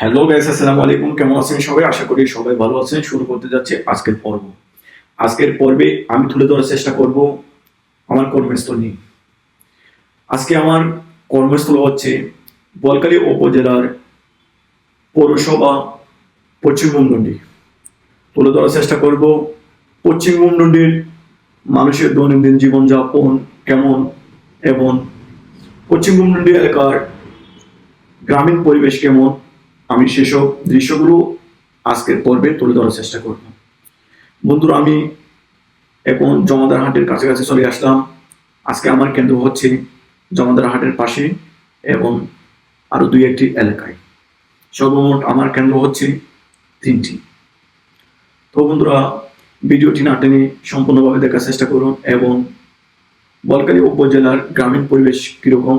Hello guys আসসালামু আলাইকুম। কেমন আছেন সবাই? আশা করি সবাই ভালো আছেন। শুরু করতে যাচ্ছে আজকের পর্ব। আজকের পর্বে আমি তুলে ধরার চেষ্টা করব আমার কর্মস্থল নিয়ে। আজকে আমার কর্মস্থল হচ্ছে বলকালী উপজেলার পৌরসভা পশ্চিম মুন্ডি তুলে ধরার চেষ্টা করব পশ্চিম মুন্ডির মানুষের দৈনন্দিন জীবনযাপন কেমন এবং পশ্চিম মুন্ডি এলাকার গ্রামীণ পরিবেশ কেমন আমি সেসব দৃশ্যগুলো আজকের পর্বে তুলে ধরার চেষ্টা করব। বন্ধুরা, আমি এখন জমাদার হাটের কাছাকাছি চলে আসলাম। আজকে আমার কেন্দ্র হচ্ছে জমাদার হাটের পাশে এবং আরও দুই একটি এলাকায়। সর্বমোট আমার কেন্দ্র হচ্ছে তিনটি। তো বন্ধুরা, ভিডিওটি না টেনে সম্পূর্ণভাবে দেখার চেষ্টা করুন এবং বলকালী উপজেলার গ্রামীণ পরিবেশ কীরকম?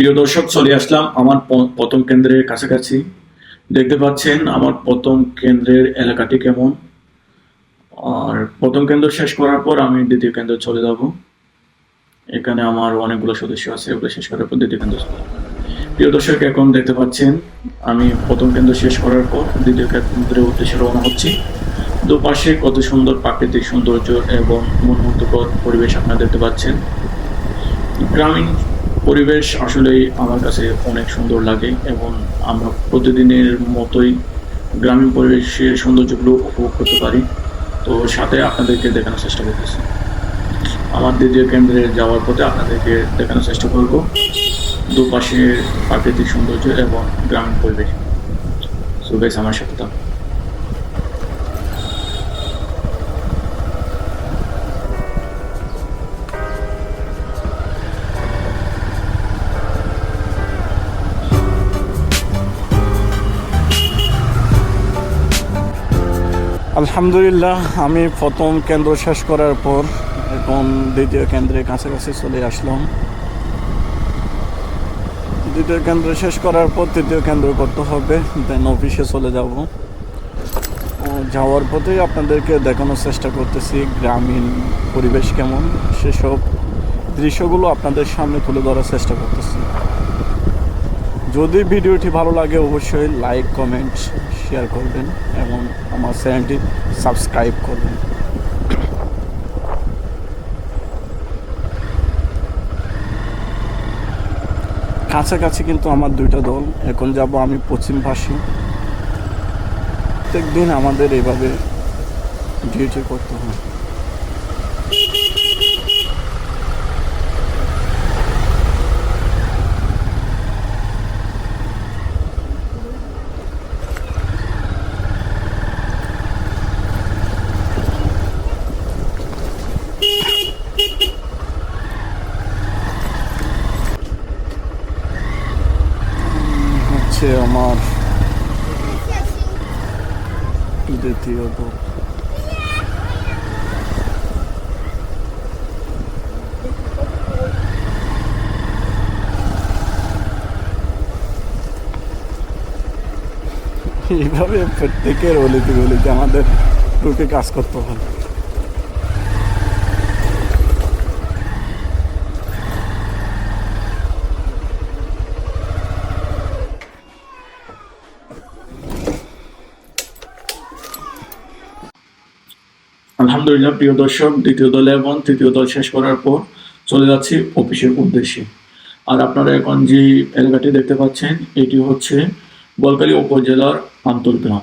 প্রিয় দর্শক, চলে আসলাম আমার প্রথম কেন্দ্রের কাছাকাছি। দেখতে পাচ্ছেন আমার প্রথম কেন্দ্রের এলাকাটি কেমন। আর প্রথম কেন্দ্র শেষ করার পর আমি দ্বিতীয় কেন্দ্র চলে যাব। এখানে আমার অনেকগুলো সদস্য আছে, ওগুলো শেষ করার পর দ্বিতীয় কেন্দ্র প্রিয় দর্শক, এখন দেখতে পাচ্ছেন আমি প্রথম কেন্দ্র শেষ করার পর দ্বিতীয় কেন্দ্রের উদ্দেশ্যে রওনা হচ্ছি। দুপাশে কত সুন্দর প্রাকৃতিক সৌন্দর্য এবং মনোমুগ্ধকর পরিবেশ আপনারা দেখতে পাচ্ছেন। গ্রামীণ পরিবেশ আসলেই আমার কাছে অনেক সুন্দর লাগে এবং আমরা প্রতিদিনের মতোই গ্রামীণ পরিবেশের সৌন্দর্যগুলো উপভোগ করতে পারি। তো সাথে আপনাদেরকে দেখানোর চেষ্টা করতেছি। আমার দ্বিতীয় কেন্দ্রে যাওয়ার পথে আপনাদেরকে দেখানোর চেষ্টা করব। দুপাশে প্রাকৃতিক সৌন্দর্য এবং গ্রামীণ পরিবেশ। সো বেশ আমার সাথে থাকুন। আলহামদুলিল্লাহ, আমি প্রথম কেন্দ্র শেষ করার পর এখন দ্বিতীয় কেন্দ্রের কাছাকাছি চলে আসলাম। দ্বিতীয় কেন্দ্র শেষ করার পর তৃতীয় কেন্দ্র করতে হবে দেন অফিসে চলে যাব। যাওয়ার পথেই আপনাদেরকে দেখানোর চেষ্টা করতেছি গ্রামীণ পরিবেশ কেমন, সেসব দৃশ্যগুলো আপনাদের সামনে তুলে ধরার চেষ্টা করতেছি। যদি ভিডিওটি ভালো লাগে, অবশ্যই লাইক কমেন্ট শেয়ার করবেন এবং আমার চ্যানেলটি সাবস্ক্রাইব করবেন। কাছাকাছি কিন্তু আমার দুইটা দল। এখন যাব আমি পশ্চিম পাশে প্রত্যেক দিন আমাদের এইভাবে ডিউটি করতে হয় হচ্ছে আমার দ্বিতীয় দল এইভাবে প্রত্যেকের অলিতে গলিতে আমাদের ঢুকে কাজ করতে হয় আলহামদুলিল্লাহ, প্রিয় দর্শক, দ্বিতীয় দল এবং তৃতীয় দল শেষ করার পর চলে যাচ্ছি অফিসের উদ্দেশ্যে। আর আপনারা এখন যে এলাকাটি দেখতে পাচ্ছেন, এটি হচ্ছে বলকালী উপজেলার আন্তর্গ্রাম।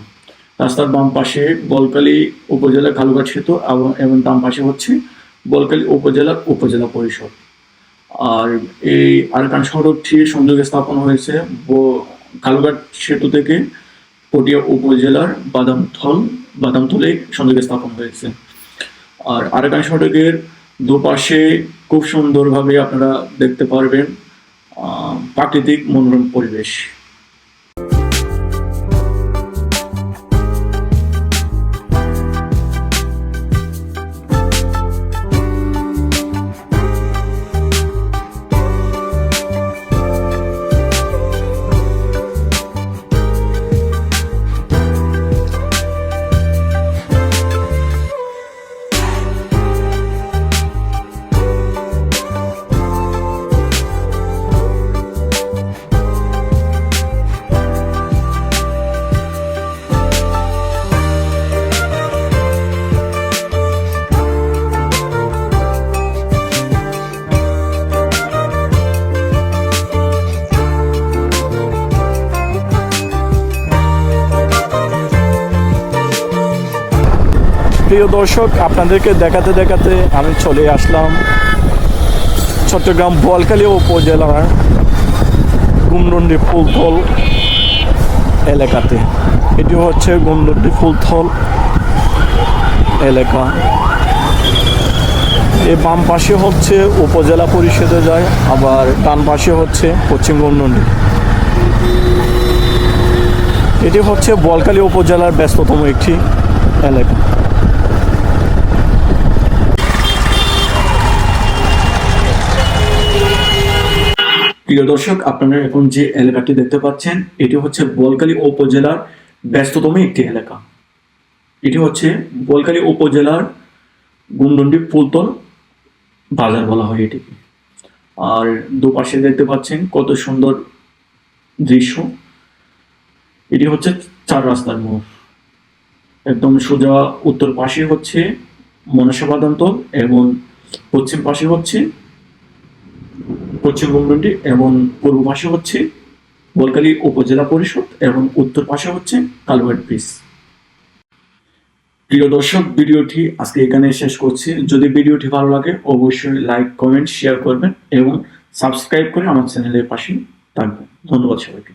রাস্তার বাম পাশে বলকালী উপজেলা কালুঘাট সেতু এবং ডান পাশে হচ্ছে বলকালী উপজেলার উপজেলা পরিষদ। আর এই আরকান সড়কটি সংযোগে স্থাপন হয়েছে কালুঘাট সেতু থেকে পটিয়া উপজেলার বাদামথল বাদামতলে সংযোগে স্থাপন হয়েছে। আর আরাকান সড়কের দুপাশে খুব সুন্দরভাবে আপনারা দেখতে পারবেন আহ, প্রাকৃতিক মনোরম পরিবেশ। প্রিয় দর্শক, আপনাদেরকে দেখাতে দেখাতে আমি চলে আসলাম চট্টগ্রাম বোয়ালখালী উপজেলার গুমডন্ডি ফুলথল এলাকাতে। এটি হচ্ছে গুমডন্ডি ফুলথল এলাকা। এই বাম পাশে হচ্ছে উপজেলা পরিষদে যায় আবার ডান পাশে হচ্ছে পশ্চিম গুমডন্ডি এটি হচ্ছে বোয়ালখালী উপজেলার ব্যস্ততম একটি এলাকা। প্রিয় দর্শক, আপনারা এখন যে এলাকাটি দেখতে পাচ্ছেন, এটি হচ্ছে বোলকালী উপজেলার ব্যস্ততম একটি এলাকা। এটি হচ্ছে বোলকালী উপজেলার গুমডন্ডি ফুলতল বাজার বলা হয় এটিকে আর দুপাশে দেখতে পাচ্ছেন কত সুন্দর দৃশ্য। এটি হচ্ছে চার রাস্তার মোড়। একদম সোজা উত্তর পাশে হচ্ছে মনসা বাদান্তল এবং পশ্চিম পাশে হচ্ছে পশ্চিম বঙ্গটি এবং পূর্ব পাশে হচ্ছে বোলকালী উপজেলা পরিষদ এবং উত্তর পাশে হচ্ছে কালুয়াট ব্রিজ। প্রিয় দর্শক, ভিডিওটি আজকে এখানে শেষ করছি। যদি ভিডিওটি ভালো লাগে, অবশ্যই লাইক, কমেন্ট, শেয়ার করবেন এবং সাবস্ক্রাইব করে আমার চ্যানেলের পাশে থাকবেন। ধন্যবাদ সবাইকে।